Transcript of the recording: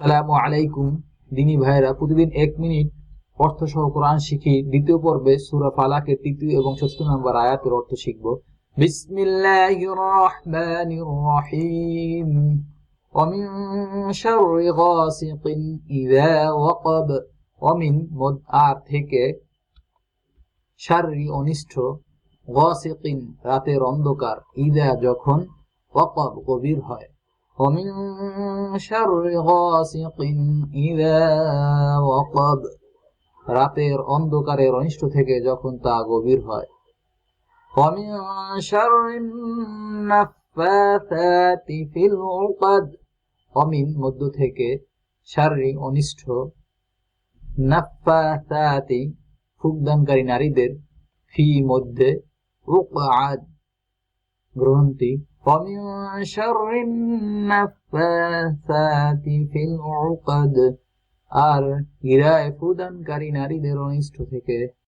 সালামু আলাইকুম দিনী ভাইরা প্রতিদিন এক মিনিট অর্থ সহ কোরআন শিখি দ্বিতীয় পর্বে সূরা ফালাকের তৃতীয় এবং চতুর্থ নম্বর আয়াতের অর্থ শিখব বিসমিল্লাহির রহমানির রহিম ومن شر غاسق إذا وقب ومن মদ আর থেকে শাররি অনিষ্ঠ গসিকিন রাতের অন্ধকার ইদা যখন ওয়াকব গভীর হয় ومن شر غاسق إذا وقب রাতের অন্ধকারের অনিষ্ট থেকে যখন তা গভীর হয় ومن شر النفاثات في العقد ومن মধ্য থেকে শাররি অনিষ্ট নাফাসাতি ফুকদানকারী নারীদের ফি মধ্যে উকআদ গ্রন্থি ومن شر النفاثات في العقد আর হীরায় ফুদানকারী নারীদের অনিষ্ট থেকে